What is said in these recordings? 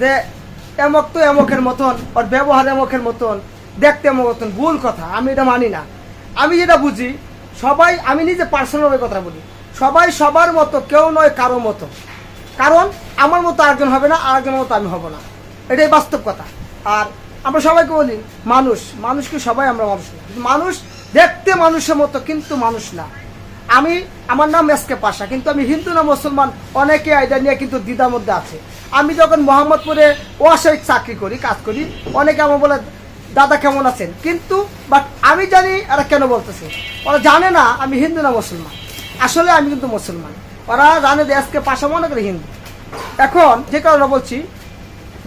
যে এমক তো এমকের মতন, ওর ব্যবহার এমকের মতন, দেখতে এমক মতন, ভুল কথা, আমি এটা মানি না। আমি যেটা বুঝি, সবাই, আমি নিজে পার্সোনাল কথা বলি, সবাই সবার মতো, কেউ নয় কারও মতো। কারণ আমার মতো আরেকজন হবে না, আরেকজনের মতো আমি হব না। এটাই বাস্তব কথা। আর আমরা সবাইকে বলি, মানুষ, মানুষকে সবাই আমরা মানুষ। মানুষ দেখতে মানুষের মতো, কিন্তু মানুষ না। আমি, আমার নাম এসকে পাশা, কিন্তু আমি হিন্দু না মুসলমান, অনেকে এটা নিয়ে কিন্তু দ্বিধার মধ্যে আছে। আমি যখন মোহাম্মদপুরে ওয়াসায়িক চাকরি করি, কাজ করি, অনেকে আমার বলে, দাদা, কেমন আছেন? কিন্তু বাট আমি জানি এরা কেন বলতেছে। ওরা জানে না আমি হিন্দু না মুসলমান। আসলে আমি কিন্তু মুসলমান। ওরা জানে যে আজকে পাশা মনে করে হিন্দু। এখন যে কারণে বলছি,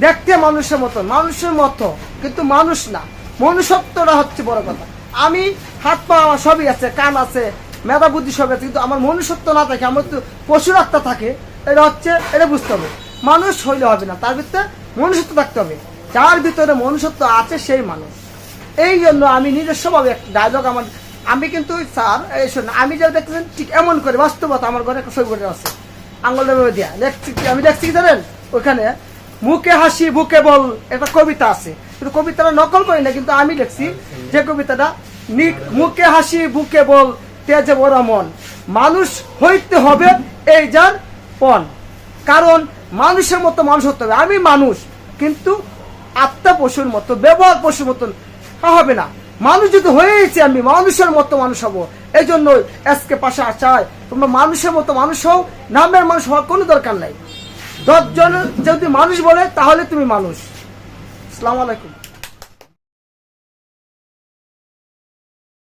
দেখতে মানুষের মতো মানুষের মতো, কিন্তু মানুষ না। মনুষ্যত্বটা হচ্ছে বড় কথা। আমি হাত পা আমার সবই আছে, কান আছে, মেধা বুদ্ধি সব আছে, কিন্তু আমার মনুষ্যত্ব না থাকে, আমার তো পশুর আত্মা থাকে, এটা হচ্ছে, এটা বুঝতে হবে। মানুষ হইলে হবে না, তার ভিতরে মনুষ্যত্ব থাকতে হবে। যার ভিতরে মনুষ্যত্ব আছে সেই মানুষ। এই জন্য আমি নিজস্বভাবে ডায়লগ আমার আমি কিন্তু স্যার, এই শোন, আমি যা দেখতেছেন ঠিক এমন করে, বাস্তবতা আমার ঘরে একটা ছবি আছে। আঙ্গুল দিয়া দেখছি কি- আমি দেখছি কি জানেন? ওখানে, মুখে হাসি, বুকে বল একটা কবিতা আছে। কিন্তু কবিতাটা নকল করি না, কিন্তু আমি দেখছি যে কবিতাটা মুখে হাসি, বুকে বল, তেজে বড় মন। মানুষ হইতে হবে এই যার পণ। কারণ মানুষের মতো মানুষ হতে হবে। আমি মানুষ, কিন্তু আত্মা পশুর মতো, ব্যবহার পশুর মতন হবে না। মানুষ যদি হয়েছে, আমি মানুষের মতো মানুষ হব। এই জন্য এসকে পাশে আসায় তোমরা মানুষের মতো মানুষ হও, নামের মানুষ হওয়ার কোনো দরকার নাই। দশজন যদি মানুষ বলে, তাহলে তুমি মানুষ। আসসালামু আলাইকুম।